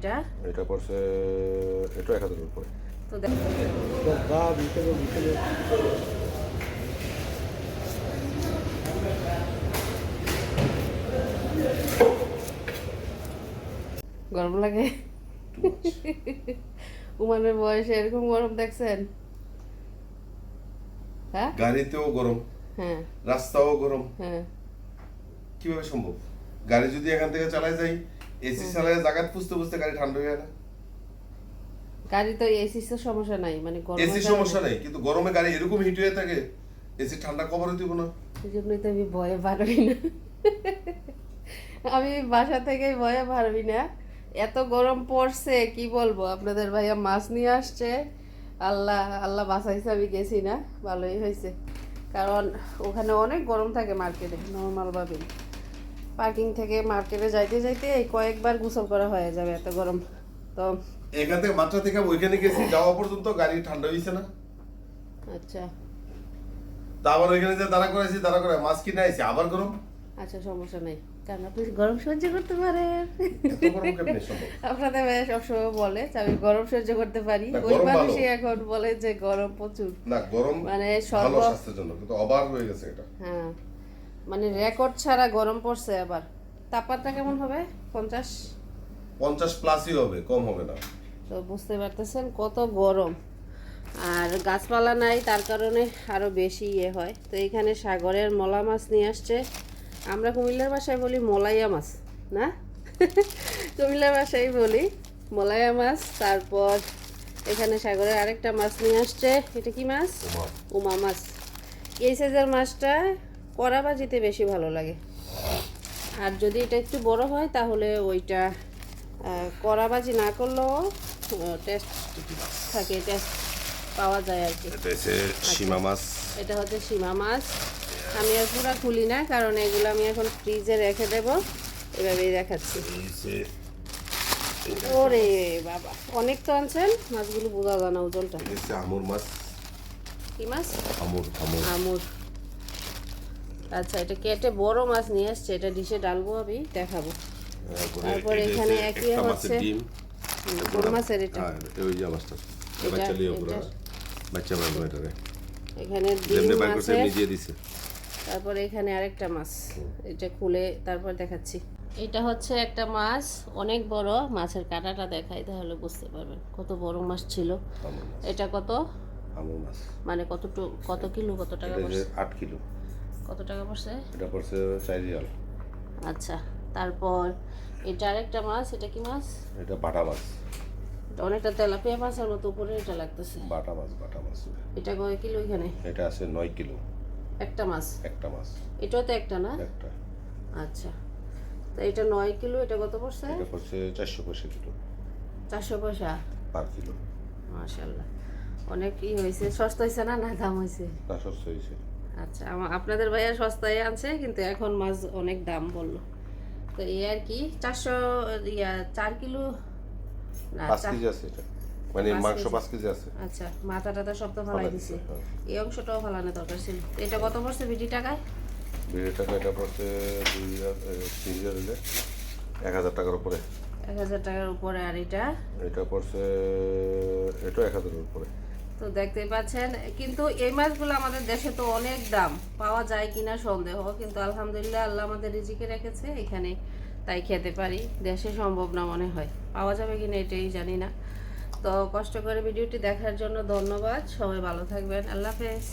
এটা? এটা পড়ছে এটা এক হাজারের উপরে। তো গরম লাগে? উমানের বয়সে এরকম গরম দেখছেন? হ্যাঁ? গাড়িতেও গরম হ্যাঁ। রাস্তাও গরম। হ্যাঁ। কীভাবে সম্ভব? গাড়ি যদি এখান থেকে চালাই যাই এসি চালাই জায়গা পুষতে পুষতে গাড়ি ঠান্ডা হয়ে না গাড়ি তো এসি তো সমস্যা নাই মানে গরম এসি সমস্যা নেই কিন্তু গরমে গাড়ি এরকম হিট হয়ে থাকে এসি ঠান্ডা দিব না। তো আমি ভয়ে পারবি না। আমি বাসা থেকে ভয়ে পারবি না। এত গরম পড়ছে কি বলব? আপনাদের ভাইয়া মাছ নিয়ে আসছে। আল্লাহ আল্লাহ বাসাইছে আমি গেছি না। ভালোই হয়েছে। কারণ ওখানে অনেক গরম থাকে মার্কেটে নর্মালভাবে পার্কিং থেকে মার্কেটে যাইতে যাইতে এই কয়েকবার গোসল করা হয়ে যাবে এত গরম। তো এখান থেকে মাত্রা থেকে ওইখানে গেছি যাওয়া পর্যন্ত গাড়ি ঠান্ডা হয়েছে না। আচ্ছা। তা আবার ওইখানে যে দাঁড়া করাইছি দাঁড়া করে মাছ কিনে আইছি আবার গরম? আচ্ছা সমস্যা নেই। কারণ আপনি গরম সহ্য করতে পারেন? সম্ভব? আপনাদের ভাইয়া সবসময় বলে যে আমি গরম সহ্য করতে পারি। ওই মানুষই এখন বলে যে গরম প্রচুর। না গরম মানে সর্ব স্বাস্থ্যের জন্য কিন্তু অবার হয়ে গেছে এটা। হ্যাঁ। মানে রেকর্ড ছাড়া গরম পড়ছে আবার। তাপমাত্রা কেমন হবে? পঞ্চাশ? পঞ্চাশ প্লাসই হবে কম হবে না। তো বুঝতে পারতেছেন কত গরম। আর গাছপালা নাই তার কারণে আরও বেশি ইয়ে হয়। তো এখানে সাগরের মলা মাছ নিয়ে আসছে। আমরা কুমিল্লার ভাষায় বলি মলাইয়া মাছ না? কুমিল্লার ভাষায় বলি মলাইয়া মাছ। তারপর এখানে সাগরের আরেকটা মাছ নিয়ে আসছে। এটা কি মাছ? উমা। উমা মাছ। এই সাইজের মাছটা কড়া ভাজিতে বেশি ভালো লাগে। আর যদি এটা একটু বড় হয় তাহলে ওইটা কড়া ভাজি না করলেও টেস্ট থাকে টেস্ট পাওয়া যায় আর কি। হচ্ছে সীমা মাছ। এটা হচ্ছে সীমা মাছ। আমি আর পুরা খুলি না কারণ এগুলো আমি এখন ফ্রিজে রেখে দেব। এভাবেই দেখাচ্ছি। ওরে বাবা অনেক তো আনছেন মাছগুলো বোঝা যায় না ওজনটা। আমুর মাছ। কি মাছ? আমুর আমুর। আমুর। আচ্ছা এটা কেটে বড় মাছ নিয়ে আসছে এটা ডিশে ডালবো আমি দেখাবো। তারপরে তারপর এখানে একই হচ্ছে কোন মাছের এটা। ওই যে মাছটা এটা- বাচ্চা লিও পুরো। বাচ্চা এখানে ডিম দিয়ে দিছে। তারপরে এখানে আরেকটা মাছ। এটা খুলে তারপর দেখাচ্ছি। এটা হচ্ছে একটা মাছ অনেক বড় মাছের কাঁটাটা দেখাই তাহলে বুঝতে পারবেন কত বড় মাছ ছিল। এটা কত? মানে কত কত কিলো কত টাকা যে আট কিলো। কত টাকা পড়ছে? এটা পড়ছে চার রিয়াল। আচ্ছা তারপর এটা আরেকটা মাছ এটা কি মাছ? এটা বাটা মাছ। অনেকটা তেলাপিয়া মাছের মতো উপরে এটা লাগতেছে। বাটা মাছ বাটা মাছ। এটা কয় কিলো এখানে? এটা আছে নয় কিলো। একটা মাছ? একটা মাছ। এটাও তো একটা না? একটা। আচ্ছা তো এটা নয় কিলো এটা কত পড়ছে? এটা পড়ছে চারশো পয়সা কিলো। চারশো পয়সা? Per kilo. মাশাল্লাহ অনেক ই হয়েছে সস্তা হয়েছে না না দাম হয়েছে তা সস্তা হয়েছে আচ্ছা আপনাদের ভাইয়া সস্তায় আনছে কিন্তু এখন মাছ অনেক দাম বলল। তো এই আর কি চারশো ইয়া চার কিলো? না মানে মাংস। পাঁচ কেজি আছে। আচ্ছা মাথা টাথা সব তো ফালাই দিছে। হ্যাঁ। এই অংশটাও ফালানো দরকার ছিল। এটা কত পড়ছে বিডি টাকায়? বিড়ি টাকা এটা পড়ছে দুই হাজার তিন হাজার এক হাজার টাকার উপরে। এক হাজার টাকার উপরে আর এটা? এটা পড়ছে এটা এক হাজারের উপরে। তো দেখতে পাচ্ছেন। কিন্তু এই মাছগুলো আমাদের দেশে তো অনেক দাম। পাওয়া যায় কিনা সন্দেহ, কিন্তু আলহামদুলিল্লাহ আল্লাহ আমাদের রিজিকে রেখেছে, এখানে তাই খেতে পারি। দেশে সম্ভব না মনে হয়। পাওয়া যাবে কিনা এটাই জানি না। তো কষ্ট করে ভিডিওটি দেখার জন্য ধন্যবাদ। সবাই ভালো থাকবেন। আল্লাহ হাফেজ।